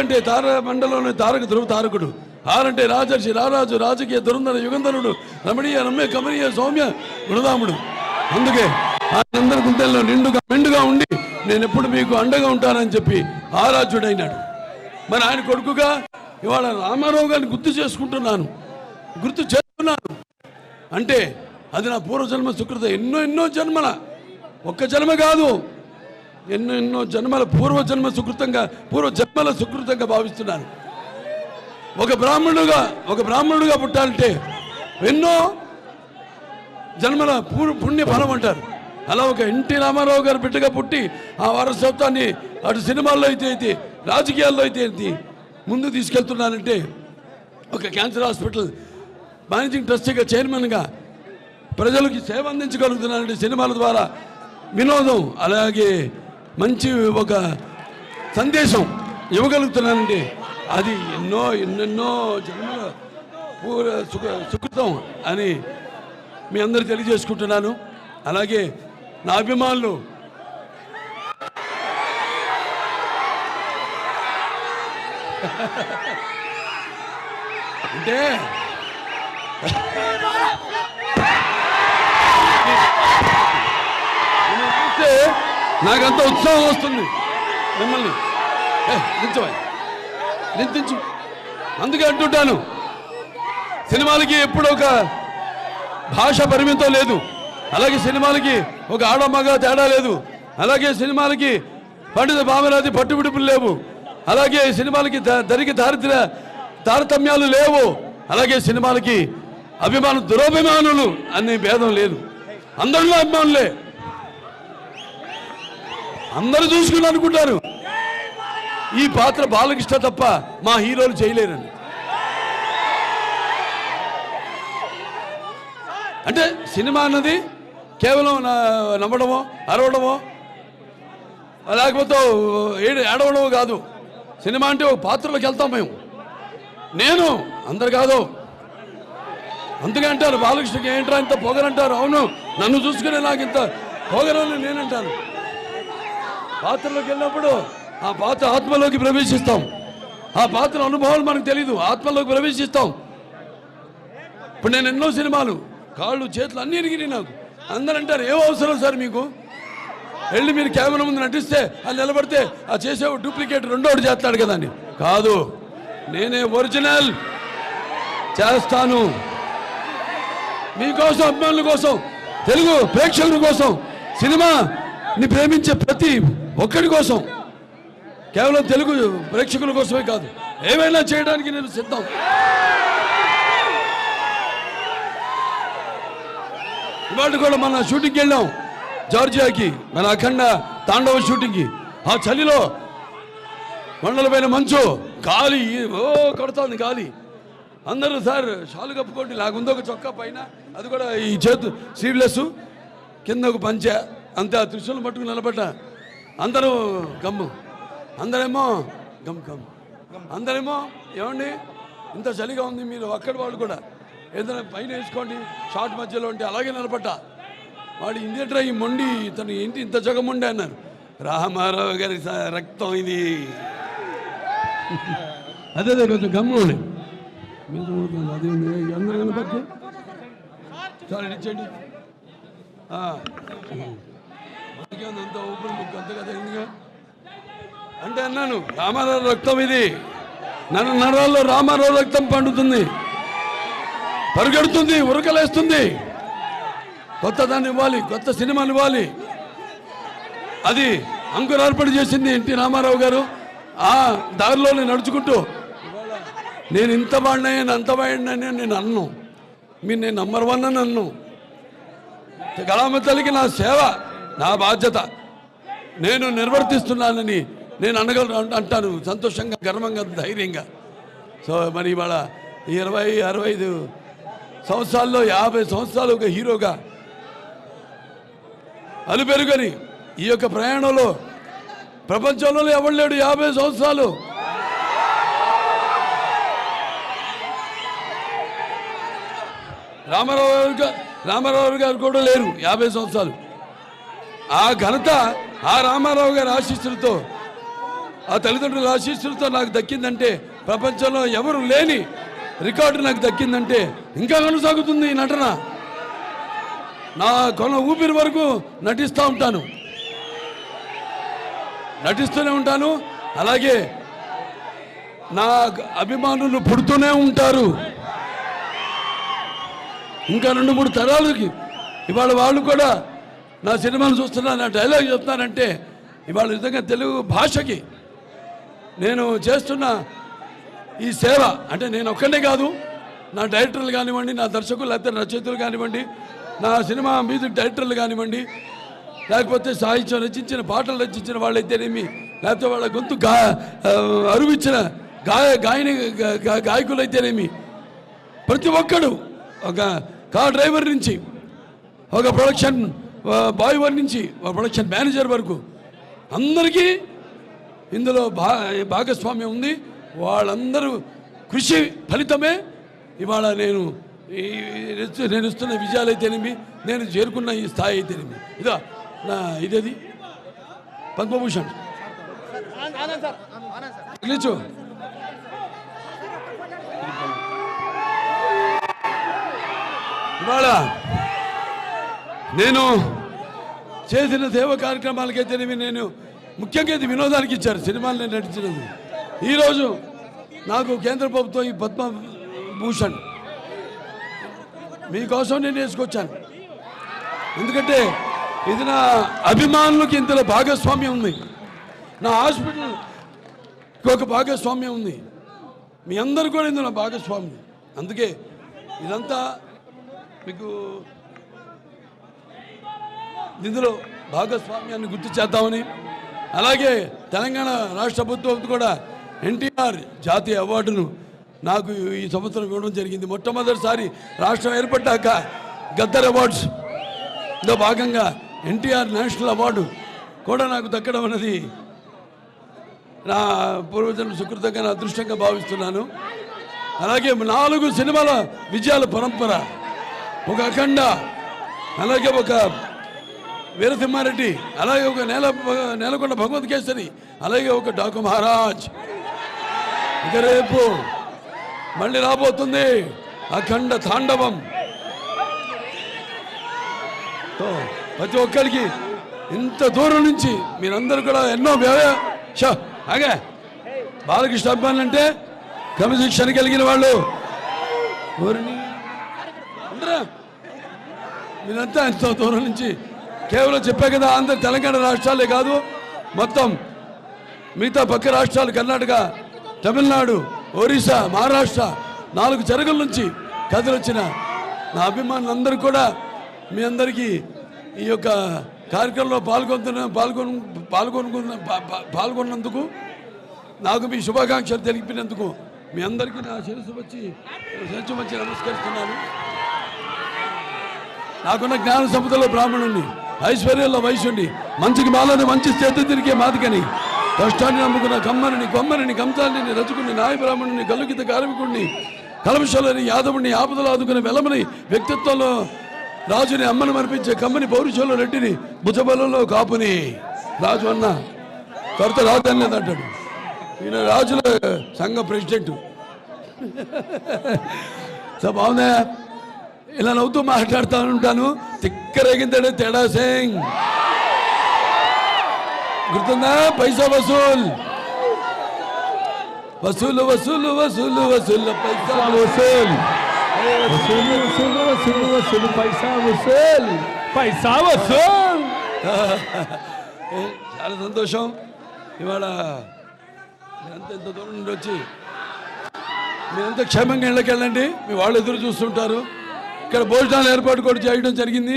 అంటే తార మండలంలోని తారక ధ్రువ తారకుడు. ఆరంటే రాజర్షి రారాజు రాజకీయ దురంధర యుగంధరుడు రమణీయ రమ్య కమనీయ సౌమ్య గుణదాముడు. అందుకే ఆయనందరి గుండెల్లో నిండుగా మెండుగా ఉండి నేను ఎప్పుడు మీకు అండగా ఉంటానని చెప్పి ఆరాధ్యుడైనాడు. మరి ఆయన కొడుకుగా ఇవాళ రామారావు గారిని గుర్తు చేసుకుంటున్నాను. గుర్తు చేస్తున్నాను. అంటే అది నా పూర్వజన్మ సుకృత. ఎన్నో ఎన్నో జన్మల. ఒక్క జన్మ కాదు. ఎన్నో ఎన్నో జన్మల పూర్వ జన్మ సుకృతంగా పూర్వ జన్మల సుకృతంగా భావిస్తున్నాను ఒక బ్రాహ్మణుడుగా ఒక బ్రాహ్మణుడుగా పుట్టాలంటే ఎన్నో జన్మల పూర్వ పుణ్య ఫలం అంటారు. అలా ఒక ఎన్టీ రామారావు గారు బిడ్డగా పుట్టి ఆ వారసత్వాన్ని అటు సినిమాల్లో అయితే అయితే రాజకీయాల్లో అయితే అయితే ముందు తీసుకెళ్తున్నానంటే ఒక క్యాన్సర్ హాస్పిటల్ మేనేజింగ్ ట్రస్టీగా చైర్మన్గా ప్రజలకి సేవ అందించగలుగుతున్నానంటే సినిమాల ద్వారా వినోదం అలాగే మంచి ఒక సందేశం ఇవ్వగలుగుతున్నానండి. అది ఎన్నో ఎన్నెన్నో జన్మల పూర సుఖ సుకృతం అని మీ అందరూ తెలియజేసుకుంటున్నాను. అలాగే నా అభిమానులు అంటే నాకంత ఉత్సాహం వస్తుంది. మిమ్మల్ని. ఏ, అందుకే అంటుంటాను సినిమాలకి ఎప్పుడు ఒక భాష పరిమితం లేదు. అలాగే సినిమాలకి ఒక ఆడ మగ తేడా లేదు. అలాగే సినిమాలకి పండిత భామరాజు పట్టుబిడుపులు లేవు. అలాగే సినిమాలకి దరికి దారిద్ర తారతమ్యాలు లేవు. అలాగే సినిమాలకి అభిమాను దురభిమానులు అనే భేదం లేదు. అందరిలో అభిమానులే. అందరూ చూసుకుని అనుకుంటారు. ఈ పాత్ర బాలకృష్ణ తప్ప మా హీరోలు చేయలేరని అంటే సినిమా అన్నది కేవలం నమ్మడమో అరవడమో లేకపోతే ఏడవడమో కాదు. సినిమా అంటే ఒక పాత్రలోకి వెళ్తాం మేము. నేను అందరు కాదు. అందుకే అంటారు బాలకృష్ణకి ఏంట్రా ఇంత పొగరంటారు? అవును నన్ను చూసుకునే నాకు ఇంత పొగరని నేనంటాను. పాత్రలోకి వెళ్ళినప్పుడు ఆ పాత్ర ఆత్మలోకి ప్రవేశిస్తాం. ఆ పాత్ర అనుభవాలు మనకు తెలీదు. ఆత్మలోకి ప్రవేశిస్తాం. ఇప్పుడు నేను ఎన్నో సినిమాలు కాళ్ళు చేతులు అన్నీ ఎరిగినాయి నాకు. అందరూ అంటారు ఏం అవసరం సార్ మీకు? వెళ్ళి మీరు కెమెరా ముందు నటిస్తే అది నిలబడితే ఆ చేసే డూప్లికేట్ రెండోటి చేస్తాడు కదా అని. కాదు. నేనే ఒరిజినల్. చేస్తాను. మీకోసం అభిమానుల కోసం తెలుగు ప్రేక్షకుల కోసం సినిమాని ప్రేమించే ప్రతి ఒక్కడి కోసం. కేవలం తెలుగు ప్రేక్షకుల కోసమే కాదు ఏమైనా చేయడానికి నేను సిద్ధం. ఇవాళ కూడా మన షూటింగ్కి వెళ్ళాం జార్జియాకి మన అఖండ తాండవ షూటింగ్కి. ఆ చలిలో కొండల పైన మంచు గాలి ఓ కొడుతోంది గాలి. అందరూ సార్ షాలు కప్పుకోండి లాగుందో ఒక చొక్కా పైన అది కూడా ఈ చేతు సీవ్లెస్ కింద ఒక పంచ అంతే ఆ త్రిశూలం పట్టుకుని నిలబడ్డ. అందరూ గమ్ము. అందరేమో గమ్ గమ్. అందరేమో ఏమండి? ఇంత చలిగా ఉంది మీరు అక్కడి వాళ్ళు కూడా. ఏదైనా పైన వేసుకోండి షార్ట్ మధ్యలో ఉంటే అలాగే నిలబడ్డా. వాడు ఇందేట్రా ఈ మొండి తను ఏంటి ఇంత జగముండే అన్నారు. రామారావు గారి రక్తం ఇది. అదే అదే కొంచెం గమ్ము. అదే. అందరూ కనపడితే? ఇచ్చేయండి. అంత ఊపిరి ముక్కు అంత కదా అంటే అన్నాను రామారావు రక్తం ఇది. నన్ను నరాల్లో రామారావు రక్తం పండుతుంది. పరుగెడుతుంది ఉరకలేస్తుంది. కొత్త దాన్ని ఇవ్వాలి కొత్త సినిమాని ఇవ్వాలి. అది అంకురార్పణ చేసింది ఎన్టీ రామారావు గారు. ఆ దారిలోనే నడుచుకుంటూ నేను ఇంత వాడినాయని అంత వాడినని నేను అన్ను. మీరు నేను నంబర్ వన్ అని అన్ను. కళామ తల్లికి నా సేవ. నా బాధ్యత. నేను నిర్వర్తిస్తున్నానని నేను అనగలను అంటాను. సంతోషంగా గర్వంగా ధైర్యంగా. సో మరి ఇవాళ ఈ ఇరవై అరవై ఐదు సంవత్సరాల్లో యాభై సంవత్సరాలు ఒక హీరోగా అలుపెరుగని ఈ యొక్క ప్రయాణంలో ప్రపంచంలో ఎవరు లేడు? యాభై సంవత్సరాలు. రామారావు గారు రామారావు గారు కూడా లేరు యాభై సంవత్సరాలు. ఆ ఘనత ఆ రామారావు గారి ఆశీస్సులతో ఆ తల్లిదండ్రుల ఆశీస్సులతో నాకు దక్కిందంటే ప్రపంచంలో ఎవరు లేని రికార్డు నాకు దక్కిందంటే ఇంకా కొనసాగుతుంది ఈ నటన. నా కొన ఊపిరి వరకు నటిస్తూ ఉంటాను. నటిస్తూనే ఉంటాను. అలాగే నా అభిమానులు పుడుతూనే ఉంటారు. ఇంకా రెండు మూడు తరాలకి ఇవాళ వాళ్ళు కూడా నా సినిమాలు చూస్తున్నా నా డైలాగ్ చెప్తానంటే ఇవాళ నిజంగా తెలుగు భాషకి నేను చేస్తున్న ఈ సేవ అంటే నేను ఒక్కనే కాదు నా డైరెక్టర్లు కానివ్వండి నా దర్శకులు లేకపోతే రచయితలు కానివ్వండి నా సినిమా మ్యూజిక్ డైరెక్టర్లు కానివ్వండి లేకపోతే సాహిత్యం రచించిన పాటలు రచించిన వాళ్ళైతేనేమి లేకపోతే వాళ్ళ గొంతు గా అరువిచ్చిన గాయ గాయని గాయకులైతేనేమి ప్రతి ఒక్కడు ఒక కార్ డ్రైవర్ నుంచి ఒక ప్రొడక్షన్ బాయ్ వారి నుంచి ప్రొడక్షన్ మేనేజర్ వరకు అందరికీ ఇందులో భా భాగస్వామ్యం ఉంది. వాళ్ళందరూ కృషి ఫలితమే. ఇవాళ నేను ఈ నేను ఇస్తున్న విజయాలు అయితేనేమి నేను చేరుకున్న ఈ స్థాయి అయితేనేమి. ఇదా నా ఇదేది? పద్మభూషణ్. పిలిచు ఇవాళ నేను చేసిన సేవ కార్యక్రమాలకైతేనేమి నేను ముఖ్యంగా ఇది వినోదానికి ఇచ్చారు. సినిమాలు నేను నటించినది. ఈరోజు నాకు కేంద్ర ప్రభుత్వం ఈ పద్మభూషణ్ మీకోసం నేను వేసుకొచ్చాను. ఎందుకంటే ఇది నా అభిమానులకి ఇంతలో భాగస్వామ్యం ఉంది. నా హాస్పిటల్కి ఒక భాగస్వామ్యం ఉంది. మీ అందరు కూడా ఇందులో భాగస్వామ్యం. అందుకే ఇదంతా మీకు ఇందులో భాగస్వామ్యాన్ని గుర్తు చేద్దామని. అలాగే తెలంగాణ రాష్ట్ర ప్రభుత్వం కూడా ఎన్టీఆర్ జాతీయ అవార్డును నాకు ఈ సంవత్సరం ఇవ్వడం జరిగింది. మొట్టమొదటిసారి రాష్ట్రం ఏర్పడ్డాక గద్దర్ అవార్డ్స్. లో భాగంగా ఎన్టీఆర్ నేషనల్ అవార్డు కూడా నాకు దక్కడం అన్నది నా పూర్వజన్మ సుకృతంగా నా అదృష్టంగా భావిస్తున్నాను. అలాగే నాలుగు సినిమాల విజయాల పరంపర. ఒక అఖండ అలాగే ఒక వీరసింహారెడ్డి అలాగే ఒక నేల నేలకొండ భగవత్ కేసరి అలాగే ఒక డాకు మహారాజ్. ఇక రేపు మళ్ళీ రాబోతుంది అఖండ తాండవం. ప్రతి ఒక్కరికి ఇంత దూరం నుంచి మీరందరూ కూడా ఎన్నో వ్యయ ఆగే. బాలకృష్ణ అభిమానులు అంటే క్రమశిక్షణ కలిగిన వాళ్ళు. ఎవరిని? మీరంతా ఎంతో దూరం నుంచి కేవలం చెప్పే కదా ఆంధ్ర తెలంగాణ రాష్ట్రాలే కాదు మొత్తం మిగతా పక్క రాష్ట్రాలు కర్ణాటక తమిళనాడు ఒరిస్సా మహారాష్ట్ర నాలుగు చెరగల నుంచి కథలొచ్చిన నా అభిమానులందరూ కూడా మీ అందరికీ ఈ యొక్క కార్యక్రమంలో పాల్గొంటున్న పాల్గొన పాల్గొనుకున్న పాల్గొన్నందుకు నాకు మీ శుభాకాంక్షలు తెలిపినందుకు మీ అందరికీ నా శిరస్సు వచ్చి శిరస్సు వచ్చి నమస్కరిస్తున్నాను. నాకున్న జ్ఞాన సంపదలో బ్రాహ్మణుణ్ణి. ఐశ్వర్యంలో వైశ్యుడి మంచికి మాలని మంచి చేతి తిరిగే మాదికని కష్టాన్ని నమ్ముకున్న కమ్మరిని కొమ్మరిని కంసాలిని రచుకుని నాయబ్రాహ్మణుని కలుగిత కార్మికుడిని కలమశలని యాదవుని ఆపదలు ఆదుకునే వెలమని వ్యక్తిత్వంలో రాజుని అమ్మను మర్పించే కమ్మని పౌరుషంలో రెడ్డిని భుజబలంలో కాపుని. రాజు అన్న కొరత రాదని లేదంటాడు. ఈయన రాజుల సంఘ ప్రెసిడెంట్. సో బాగుందా? ఇలా నవ్వుతూ మాట్లాడుతూ ఉంటాను. తిక్కరేగింతాడే తేడా సింగ్ గుర్తుందా? పైసా వసూల్. వసూలు వసూలు వసూలు వసూలు పైసా వసూల్. వసూలు వసూలు వసూలు వసూలు పైసా వసూల్. పైసా వసూల్. ఏ, చాలా సంతోషం. ఇవాళ మీరంతా ఇంత దూరం నుండి వచ్చి మీరంతా క్షేమంగా ఇళ్ళకి వెళ్ళండి మీ వాళ్ళు ఎదురు చూస్తుంటారు. ఇక్కడ భోజనాలు ఏర్పాటు కూడా చేయడం జరిగింది.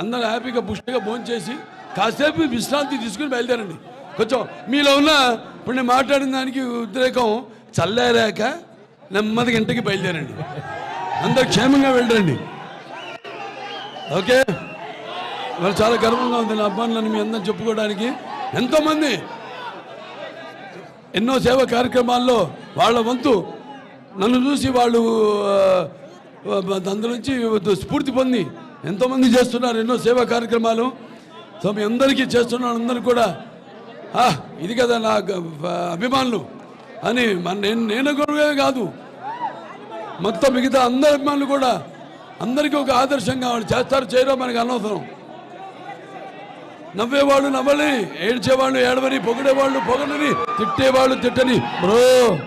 అందరూ హ్యాపీగా పుష్టిగా భోజనం చేసి కాసేపు విశ్రాంతి తీసుకుని బయలుదేరండి. కొంచెం మీలో ఉన్న ఇప్పుడు నేను మాట్లాడిన దానికి ఉద్రేకం చల్లారాక నెమ్మదిగా ఇంటికి బయలుదేరండి. అందరు క్షేమంగా వెళ్ళండి. ఓకే? మరి చాలా గర్వంగా ఉంది నా అబ్బాయిలను మీ అందరం చెప్పుకోవడానికి. ఎంతోమంది ఎన్నో సేవా కార్యక్రమాల్లో వాళ్ళ వంతు నన్ను చూసి వాళ్ళు ఆ, అందు నుంచి స్ఫూర్తి పొంది. ఎంతోమంది చేస్తున్నారు ఎన్నో సేవా కార్యక్రమాలు. సో మీ అందరికీ చేస్తున్న అందరూ కూడా "ఆ, ఇది కదా నా అభిమానులు. అని నేను నేను కూడా కాదు. మొత్తం మిగతా అందరి అభిమానులు కూడా అందరికీ ఒక ఆదర్శంగా చేస్తారు చేయరో మనకు అనవసరం. నవ్వేవాళ్ళు నవ్వని ఏడ్చేవాళ్ళు ఏడవని పొగిడేవాళ్ళు పొగడని తిట్టేవాళ్ళు తిట్టని. Bro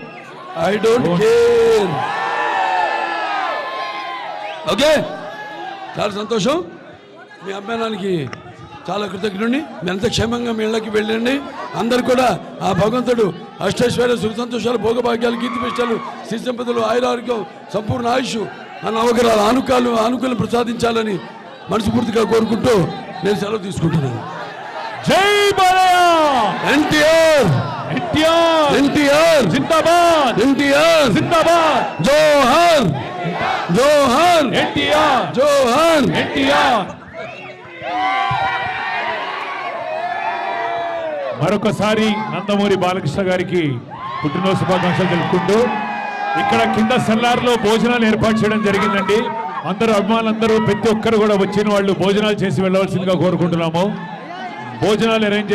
I don't care okay? చాలా సంతోషం. మీ అభిమానానికి చాలా కృతజ్ఞుడిని అంత క్షేమంగా మీ ఇళ్ళకి వెళ్ళండి. అందరు కూడా ఆ భగవంతుడు అష్టైశ్వర్య సుఖ సంతోషాలు భోగభాగ్యాలు కీర్తి పిష్టాలు శ్రీ సంపదలు ఆయురారోగ్యం సంపూర్ణ ఆయుష్ ఆ నవగ్రహాల ఆనుకాలు ఆనుకూలం ప్రసాదించాలని మనస్ఫూర్తిగా కోరుకుంటూ నేను సెలవు తీసుకుంటున్నాను. జై బాలయ్య! ఎన్టీఆర్! ఎన్టీఆర్! ఎన్టీఆర్! జిందాబాద్! ఎన్టీఆర్! జిందాబాద్! జోహార్! జోహార్ ఎన్టీఆర్. జోహార్ ఎన్టీఆర్. మరొకసారి నందమూరి బాలకృష్ణ గారికి పుట్టినరోజు శుభాకాంక్షలు తెలుపుకుంటూ ఇక్కడ కింద సెల్లార్లో భోజనాలు ఏర్పాటు చేయడం జరిగిందండి. అందరూ అభిమానులందరూ ప్రతి ఒక్కరు కూడా వచ్చిన వాళ్ళు భోజనాలు చేసి వెళ్ళవలసిందిగా కోరుకుంటున్నాము. భోజనాలు అరేంజ్